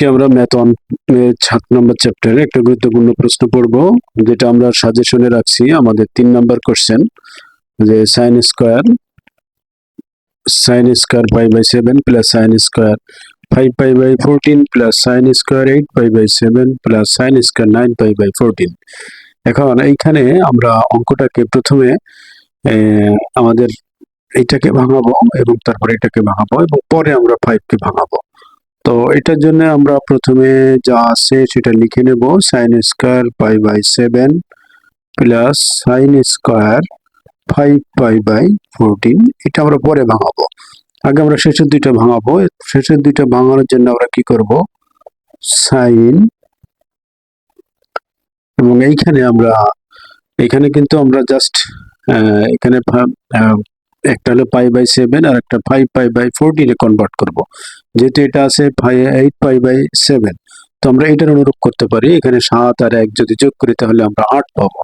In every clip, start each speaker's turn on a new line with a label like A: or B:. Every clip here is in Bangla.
A: আজকে আমরা ম্যাথ অন সাত নম্বর চ্যাপ্টারে একটা গুরুত্বপূর্ণ প্রশ্ন পড়ব যেটা আমরা সাজেশনে রাখছি আমাদের তিন নম্বর কোশ্চেন যে sine square sine square pi by seven plus sine square five pi by fourteen plus sine square eight pi by seven plus sine square nine pi by fourteen এখন এইখানে আমরা অঙ্কটাকে প্রথমে আমাদের এইটাকে ভাঙাবো এবং তারপরে এটাকে ভাঙাবো এবং পরে আমরা ফাইভকে ভাঙাবো। তো এটার জন্য আমরা প্রথমে যা আছে সেটা লিখে নেব sine square pi by seven plus sine square five pi by fourteen এটা আমরা পরে ভাঙাবো। আগে আমরা শেষের দুইটা ভাঙাবো। শেষের দুইটা ভাঙানোর জন্য আমরা কি করব? সাইন এবং এইখানে আমরা, এখানে কিন্তু আমরা জাস্ট এখানে একটা হলো পাই বাই সেভেন আর একটা ফাইভ পাই বাই ফোরটিনে কনভার্ট করব। যেহেতু এটা আছে এইট পাই বাই সেভেন, তো আমরা এটার অনুরূপ করতে পারি। এখানে সাত আর এক যদি যোগ করি তাহলে আমরা আট পাবো।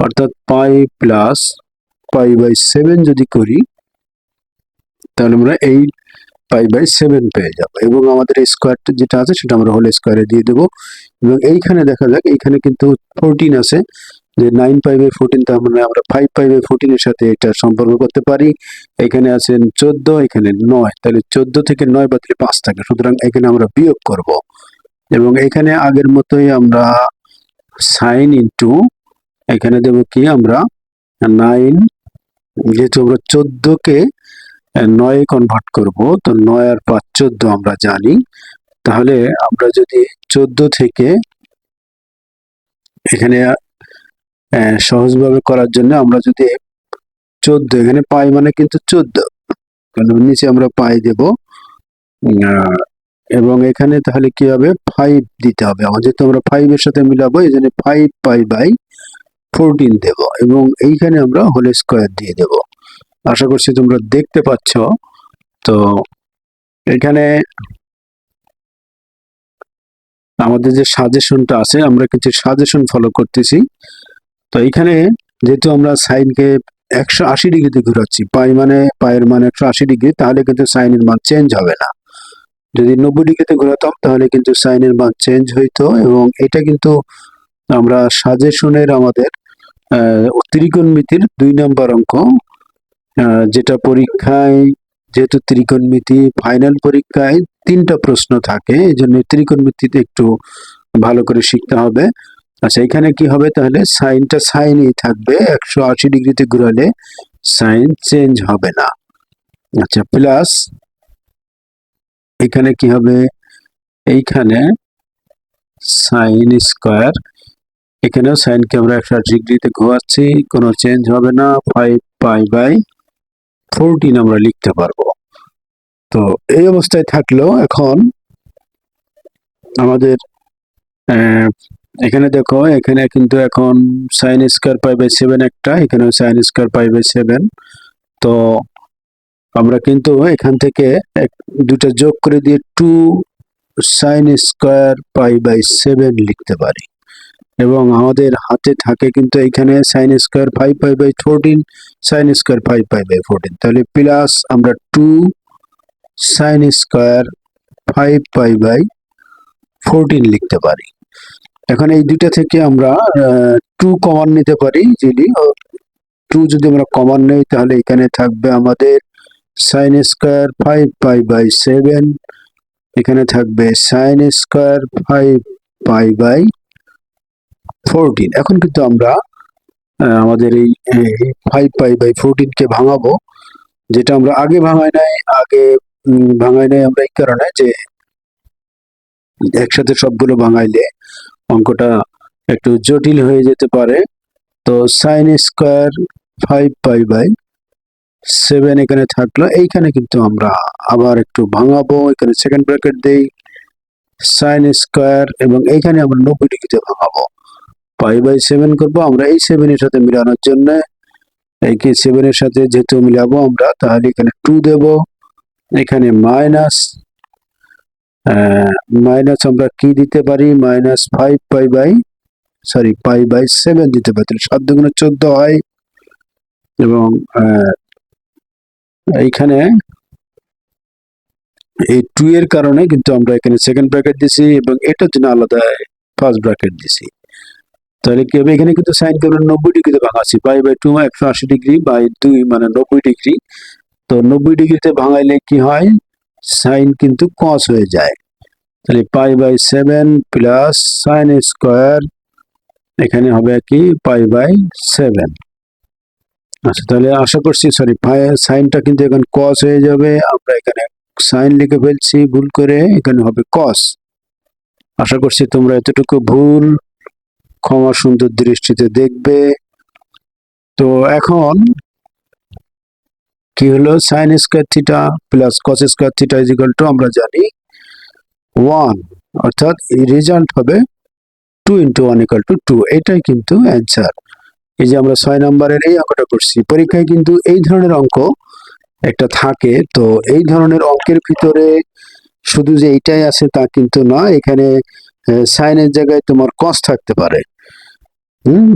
A: অর্থাৎ pi plus pi by seven যদি করি, তাহলে আমরা এইট পাই বাই সেভেন পেয়ে যাব। এবং আমাদের স্কোয়ারটা যেটা আছে সেটা আমরা হোল স্কোয়ারে দিয়ে দেবো। এবং এইখানে দেখা যাক, এইখানে কিন্তু ফোরটিন আছে। যে নাইন পাই বাই ফোরটিন তার মানে আমরা ফাইভ পাই বাই ফোরটিনের সাথে এটা সম্পর্ক করতে পারি। এখানে আছেন চোদ্দ, এখানে নয়। তাহলে চোদ্দ থেকে নয় বাদলে পাঁচ থাকে। সুতরাং এখানে আমরা বিয়োগ করব। এবং এখানে আগের মতোই আমরা সাইন ইন্টু এখানে দেব কি? আমরা নাইন যেহেতু আমরা চোদ্দকে নয় কনভার্ট করব, তো নয় আর পাঁচ চোদ্দ আমরা জানি। তাহলে আমরা যদি চোদ্দ থেকে এখানে সহজভাবে করার জন্য আমরা যদি চোদ্দ, এখানে পাই মানে কিন্তু চোদ্দ। নিচে আমরা পাই দেব। এবং এখানে তাহলে কি হবে? ফাইভ দিতে হবে। আমার যেহেতু আমরা ফাইভের সাথে মিলাবো এই জন্য ফাইভ পাই বাই ফোরটিন দেব। এবং এইখানে আমরা হোল স্কোয়ার দিয়ে দেব। আশা করছি তোমরা দেখতে পাচ্ছ। তো এখানে আমাদের যে সাজেশনটা আছে, আমরা কিছু সাজেশন ফলো করতেছি। তো এখানে যেহেতু আমরা সাইনকে একশো আশি ডিগ্রিতে ঘোরাচ্ছি, পাই মানে পায়ের মান একশো আশি ডিগ্রি, তাহলে কিন্তু সাইনের মান চেঞ্জ হবে না। যদি নব্বই ডিগ্রিতে ঘোরাতাম, তাহলে কিন্তু সাইনের মান চেঞ্জ হইতো এবং এটা কিন্তু আমরা সাজেশনের আমাদের ত্রিকোণমিতির দুই নম্বর অঙ্ক যেটা পরীক্ষায়, যেহেতু ত্রিকোণমিতি ফাইনাল পরীক্ষায় তিনটা প্রশ্ন থাকে এই জন্য ত্রিকোণমিতিতে একটু ভালো করে শিখতে হবে। আচ্ছা এখানে কি হবে তাহলে? সাইনটা সাইনই থাকবে, একশো আশি ডিগ্রিতে ঘুরালে সাইন চেঞ্জ হবে না। আচ্ছা প্লাস এখানে কি হবে? এইখানে সাইন স্কোয়ার, এখানেও সাইনকে আমরা একশো আশি ডিগ্রিতে ঘোরাচ্ছি, কোনো চেঞ্জ হবে না, ফাইভ পাই বাই ফোরটিন আমরা লিখতে পারব। তো এই অবস্থায় থাকলেও এখন আমাদের এখানে দেখো, এখানে কিন্তু এখন sine square pi by seven একটা, এখানেও sine square pi by seven তো আমরা কিন্তু এখান থেকে দুটো যোগ করে দিয়ে two sine square pi by seven লিখতে পারি। এবং আমাদের হাতে থাকে কিন্তু এখানে sine square five pi by fourteen sine square five pi by fourteen তাহলে প্লাস আমরা two sine square five pi by fourteen লিখতে পারি। এখন এই দুইটা থেকে আমরা টু কমন নিতে পারি, যদি। টু যদি আমরা কমন নেই, তাহলে এখানে থাকবে আমাদের sine square five pi by seven এখানে থাকবে sine square five pi by fourteen এখন কিন্তু আমরা আমাদের এই ফাইভ পাই বাই ফোরটিনকে ভাঙাবো, যেটা আমরা আগে ভাঙাই নাই, আগে ভাঙাই নাই আমরা এই কারণে যে একসাথে সবগুলো ভাঙাইলে অঙ্কটা একটু জটিল হয়ে যেতে পারে। তো sine square five pi by seven এখানে থাকল। এইখানে কিন্তু আমরা আবার একটু ভাঙাবো। এখানে সেকেন্ড ব্র্যাকেট দেই। সাইন স্কোয়ার এবং এইখানে আমরা নব্বই ডিগ্রিতে ভাঙাবো। পাই বাই সেভেন করব আমরা এই সেভেনের সাথে মিলানোর জন্য। এইকে সেভেনের সাথে যেহেতু মিলাবো আমরা, তাহলে এখানে টু দেব। এখানে মাইনাস মাইনাস আমরা কি দিতে পারি? Minus five pi by sorry pi by seven দিতে পারি। তাহলে সাত দুগুণে চোদ্দ হয়। এবং এইখানে এই টু এর কারণে কিন্তু আমরা এখানে সেকেন্ড ব্র্যাকেট দিছি এবং এটার জন্য আলাদা ফার্স্ট ব্র্যাকেট দিছি। তাহলে কি হবে? এখানে কিন্তু সাইন কেবল নব্বই ডিগ্রিতে ভাঙাচ্ছি পাই বাই টু একশো আশি ডিগ্রি বাই দুই মানে নব্বই ডিগ্রি। তো নব্বই ডিগ্রিতে ভাঙাইলে কি হয়? সাইন কিন্তু কস হয়ে যায়। তাহলে pi by seven plus sine square এখানে হবে কি? Pi by seven. আচ্ছা তাহলে আশা করছি সরি সাইনটা কিন্তু এখন কস হয়ে যাবে। আমরা এখানে সাইন লিখে ফেলছি, ভুল করে, এখানে হবে কস আশা করছি তোমরা এতটুকু ভুল, ক্ষমা সুন্দর দৃষ্টিতে দেখবে। তো এখন কি হলো? Sine square theta plus cos square theta is equal to আমরা জানি ওয়ান অর্থাৎ রেজাল্ট হবে two into one equal to two এটাই কিন্তু অ্যান্সার এই যে আমরা ছয় নম্বরের এই অঙ্কটা করছি, পরীক্ষায় কিন্তু এই ধরনের অঙ্ক একটা থাকে, তো এই ধরনের অঙ্কের ভিতরে শুধু যে এইটাই আছে তা কিন্তু না এখানে সাইনের জায়গায় তোমার কস থাকতে পারে।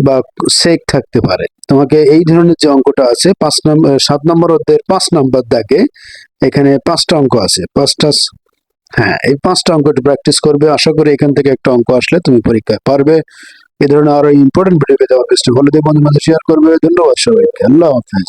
A: বা শেখ থাকতে পারে। তোমাকে এই ধরনের যে অঙ্কটা আছে, পাঁচ নম্বর সাত নম্বর অধ্যায়ের পাঁচ নম্বর দাগে এখানে পাঁচটা অঙ্ক আছে। পাঁচটা হ্যাঁ এই পাঁচটা অঙ্কটা প্র্যাকটিস করবে। আশা করি এখান থেকে একটা অঙ্ক আসলে তুমি পরীক্ষায় পারবে। এই ধরনের আরও ইম্পর্টেন্ট ভিডিও পেতে পারবে মাঝে মাঝে শেয়ার করবে। ধন্যবাদ সবাইকে। আল্লাহ হাফেজ।